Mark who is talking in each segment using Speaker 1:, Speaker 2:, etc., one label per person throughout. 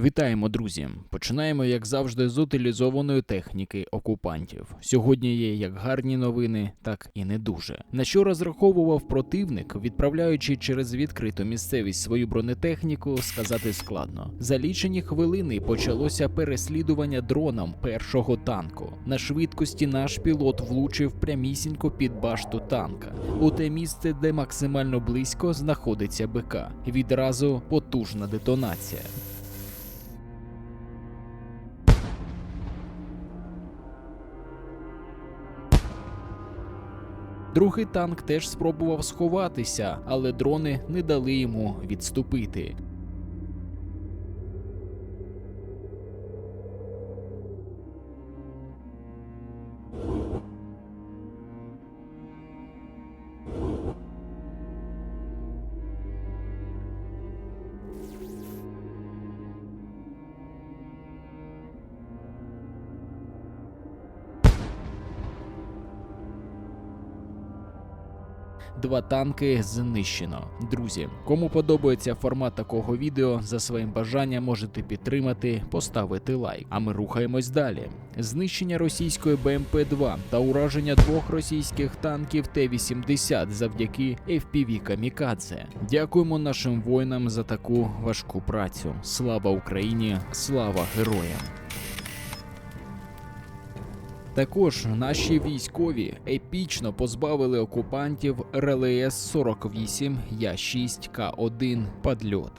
Speaker 1: Вітаємо, друзі! Починаємо, як завжди, з утилізованої техніки окупантів. Сьогодні є як гарні новини, так і не дуже. На що розраховував противник, відправляючи через відкриту місцевість свою бронетехніку, сказати складно. За лічені хвилини почалося переслідування дроном першого танку. На швидкості наш пілот влучив прямісінько під башту танка у те місце, де максимально близько знаходиться БК. Відразу потужна детонація. Другий танк теж спробував сховатися, але дрони не дали йому відступити. Два танки знищено. Друзі, кому подобається формат такого відео, за своїм бажанням можете підтримати, поставити лайк. А ми рухаємось далі. Знищення російської БМП-2 та ураження двох російських танків Т-80 завдяки FPV Камікадзе. Дякуємо нашим воїнам за таку важку працю. Слава Україні! Слава героям! Також наші військові епічно позбавили окупантів РЛС 48 Я6 К1 Падльот.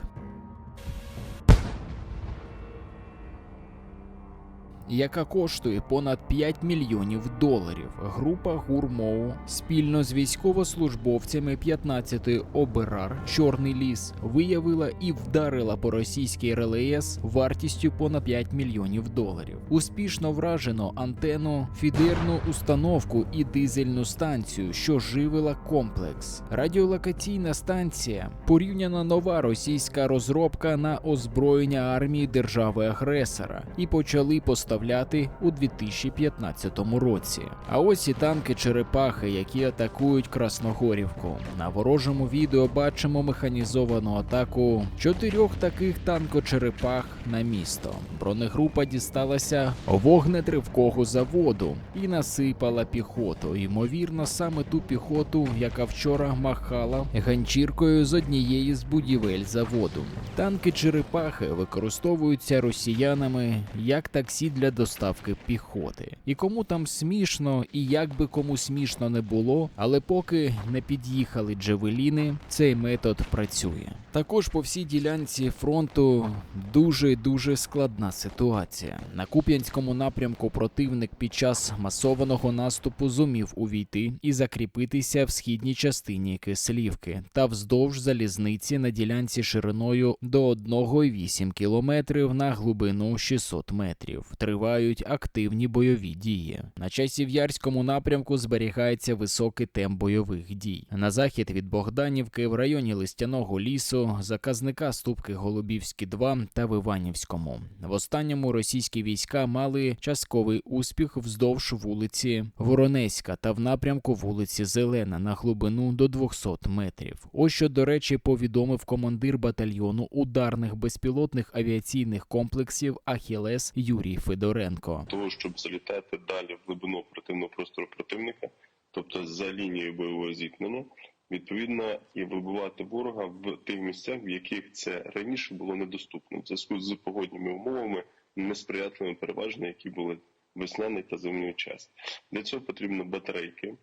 Speaker 1: Яка коштує понад 5 мільйонів доларів. Група Гурмоу спільно з військовослужбовцями 15-ї ОБРАР Чорний ліс виявила і вдарила по російській РЛС вартістю понад 5 мільйонів доларів. Успішно вражено антенну, фідерну установку і дизельну станцію, що живила комплекс. Радіолокаційна станція порівняно нова російська розробка на озброєння армії держави-агресора і почали поставляти у 2015 році. А ось і танки черепахи, які атакують Красногорівку. На ворожому відео бачимо механізовану атаку чотирьох таких танкочерепах на місто. Бронегрупа дісталася вогнетривкого заводу і насипала піхоту. Ймовірно, саме ту піхоту, яка вчора махала ганчіркою з однієї з будівель заводу. Танки черепахи використовуються росіянами як таксі для доставки піхоти. І кому там смішно, і як би кому смішно не було, але поки не під'їхали джевеліни, цей метод працює. Також по всій ділянці фронту дуже дуже складна ситуація. На Куп'янському напрямку противник під час масованого наступу зумів увійти і закріпитися в східній частині Кислівки та вздовж залізниці на ділянці шириною до 1,8 кілометрів на глибину 600 метрів. Тривають активні бойові дії. На часів'ярському напрямку зберігається високий темп бойових дій. На захід від Богданівки в районі Листяного лісу, заказника Ступки Голубівські 2 та в Іванівському. В останньому російські війська мали частковий успіх вздовж вулиці Воронеська та в напрямку вулиці Зелена на глибину до 200 метрів. Ось що, до речі, повідомив командир батальйону ударних безпілотних авіаційних комплексів Ахілес Юрій Федоренко.
Speaker 2: того, щоб залітати далі в глибину оперативного простору противника, тобто за лінією бойового зіткнення, відповідно і вибивати ворога в тих місцях, в яких це раніше було недоступно в зв'язку з погодніми умовами, несприятливими переважно, які були весняний та зимній час. Для цього потрібно батарейки,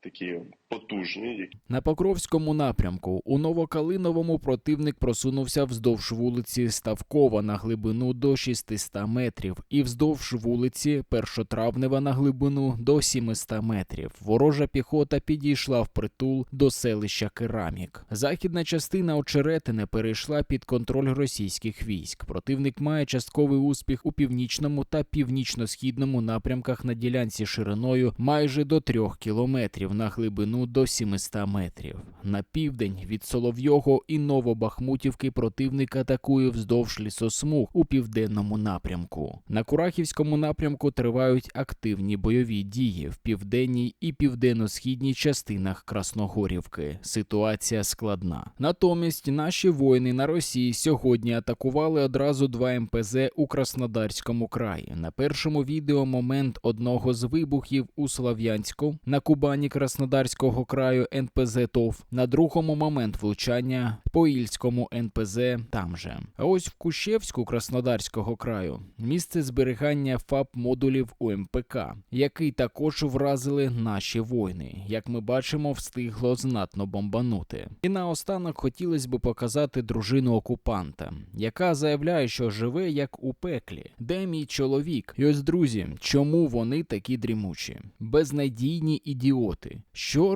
Speaker 2: такі потужні,
Speaker 1: На Покровському напрямку у Новокалиновому противник просунувся вздовж вулиці Ставкова на глибину до 600 метрів і вздовж вулиці Першотравнева на глибину до 700 метрів. Ворожа піхота підійшла впритул до селища Керамік. Західна частина Очеретине перейшла під контроль російських військ. Противник має частковий успіх у північному та північно-східному напрямках на ділянці шириною майже до 3 кілометрів на глибину відстану до 700 метрів. На південь від Соловйого і Новобахмутівки противник атакує вздовж лісосмуг у південному напрямку. На Курахівському напрямку тривають активні бойові дії в південній і південно-східній частинах Красногорівки. Ситуація складна. Натомість наші воїни на Росії сьогодні атакували одразу два МПЗ у Краснодарському краї. На першому відео момент одного з вибухів у Слав'янську на Кубані Краснодарського краю НПЗ ТОВ. На другому момент влучання по Ільському НПЗ там же. А ось в Кущевську Краснодарського краю місце зберігання ФАП модулів УМПК, який також вразили наші воїни. Як ми бачимо, встигло знатно бомбанути. І наостанок хотілося б показати дружину окупанта, яка заявляє, що живе як у пеклі. Де мій чоловік? І ось друзі, чому вони такі дрімучі? Безнадійні ідіоти.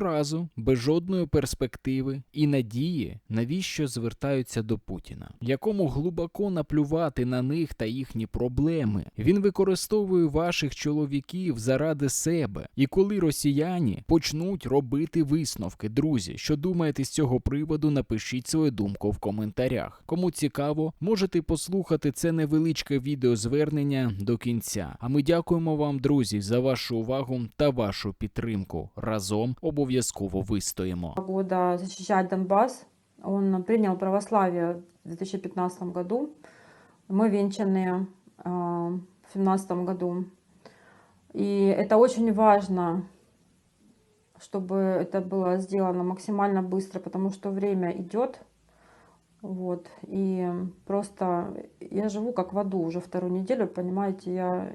Speaker 1: Щоразу, без жодної перспективи і надії, навіщо звертаються до Путіна, якому глибоко наплювати на них та їхні проблеми. Він використовує ваших чоловіків заради себе. І коли росіяни почнуть робити висновки, друзі, що думаєте з цього приводу, напишіть свою думку в коментарях. Кому цікаво, можете послухати це невеличке відеозвернення до кінця. А ми дякуємо вам, друзі, за вашу увагу та вашу підтримку. Разом обов'язково вистоїмо.
Speaker 3: года защищать Донбасс. Он принял православие в 2015 году. Мы венчаны э, в 2017 году. И это очень важно, чтобы это было сделано максимально быстро, потому что время идет. Вот. И просто я живу как в аду уже вторую неделю, понимаете, я...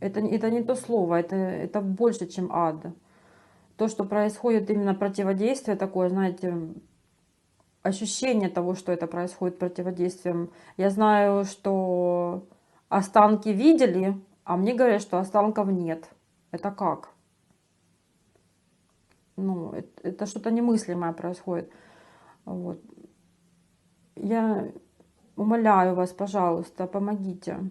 Speaker 3: Это, это не то слово, это, это больше, чем ад то, что происходит именно противодействие такое, знаете, ощущение того, что это происходит противодействием. Я знаю, что останки видели, а мне говорят, что останков нет. Это как? Ну, это, это что-то немыслимое происходит. Вот. Я умоляю вас, пожалуйста, помогите.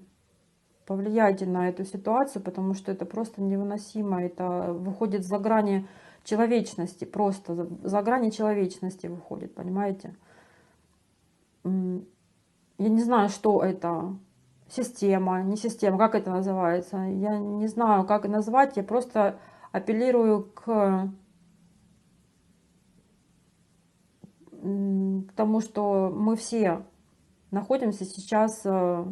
Speaker 3: Повлияйте на эту ситуацию, потому что это просто невыносимо. Это выходит за грани человечности, просто за, грани человечности выходит, понимаете? Я не знаю, что это. Система, не система, как это называется. Я не знаю, как назвать. Я просто апеллирую к тому, что мы все находимся сейчас э,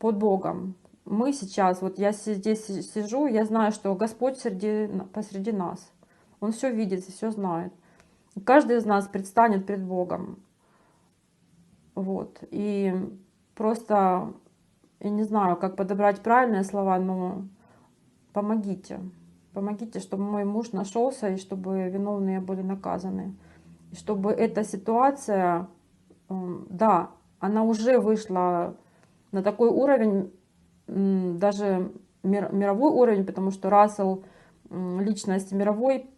Speaker 3: под Богом. Мы сейчас, вот я здесь си- сижу, я знаю, что Господь среди, посреди нас. Он все видит и все знает. Каждый из нас предстанет пред Богом. Вот. И просто, я не знаю, как подобрать правильные слова, но помогите. Помогите, чтобы мой муж нашелся и чтобы виновные были наказаны. И чтобы эта ситуация, да, она уже вышла на такой уровень, даже мировой уровень, потому что Рассел личность мировой